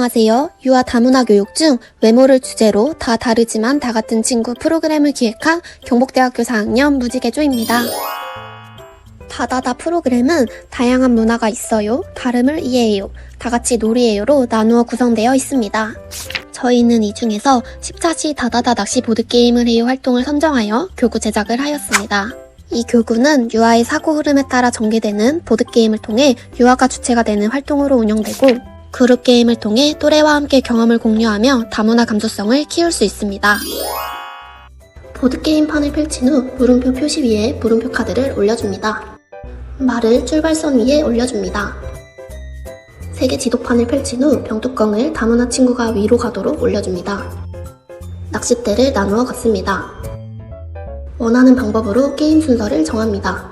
안녕하세요. 유아 다문화 교육 중 외모를 주제로 다 다르지만 다 같은 친구 프로그램을 기획한 경북대학교 4학년 무지개조입니다. 다다다 프로그램은 다양한 문화가 있어요. 다름을 이해해요. 다 같이 놀이해요로 나누어 구성되어 있습니다. 저희는 이 중에서 14시 다다다 낚시 보드게임을 해요 활동을 선정하여 교구 제작을 하였습니다. 이 교구는 유아의 사고 흐름에 따라 전개되는 보드게임을 통해 유아가 주체가 되는 활동으로 운영되고 그룹 게임을 통해 또래와 함께 경험을 공유하며 다문화 감수성을 키울 수 있습니다. 보드게임판을 펼친 후 물음표 표시 위에 물음표 카드를 올려줍니다. 말을 출발선 위에 올려줍니다. 세개 지도판을 펼친 후 병뚜껑을 다문화 친구가 위로 가도록 올려줍니다. 낚싯대를 나누어 갖습니다. 원하는 방법으로 게임 순서를 정합니다.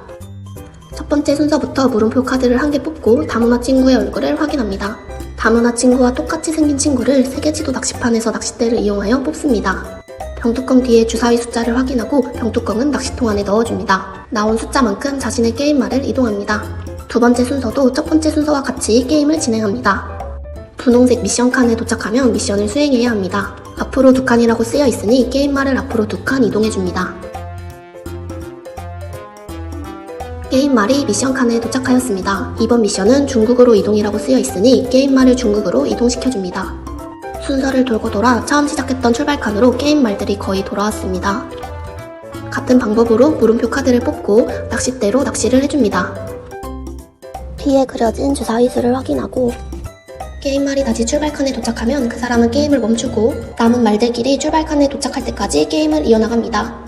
첫 번째 순서부터 물음표 카드를 한 개 뽑고 다문화 친구의 얼굴을 확인합니다. 다문화 친구와 똑같이 생긴 친구를 세계지도 낚시판에서 낚싯대를 이용하여 뽑습니다. 병뚜껑 뒤에 주사위 숫자를 확인하고 병뚜껑은 낚시통 안에 넣어줍니다. 나온 숫자만큼 자신의 게임말을 이동합니다. 두 번째 순서도 첫 번째 순서와 같이 게임을 진행합니다. 분홍색 미션 칸에 도착하면 미션을 수행해야 합니다. 앞으로 두 칸이라고 쓰여 있으니 게임말을 앞으로 두 칸 이동해줍니다. 게임말이 미션 칸에 도착하였습니다. 이번 미션은 중국어로 이동이라고 쓰여 있으니 게임말을 중국어로 이동시켜줍니다. 순서를 돌고 돌아 처음 시작했던 출발칸으로 게임말들이 거의 돌아왔습니다. 같은 방법으로 물음표 카드를 뽑고 낚싯대로 낚시를 해줍니다. 뒤에 그려진 주사 위 수를 확인하고 게임말이 다시 출발칸에 도착하면 그 사람은 게임을 멈추고 남은 말들끼리 출발칸에 도착할 때까지 게임을 이어나갑니다.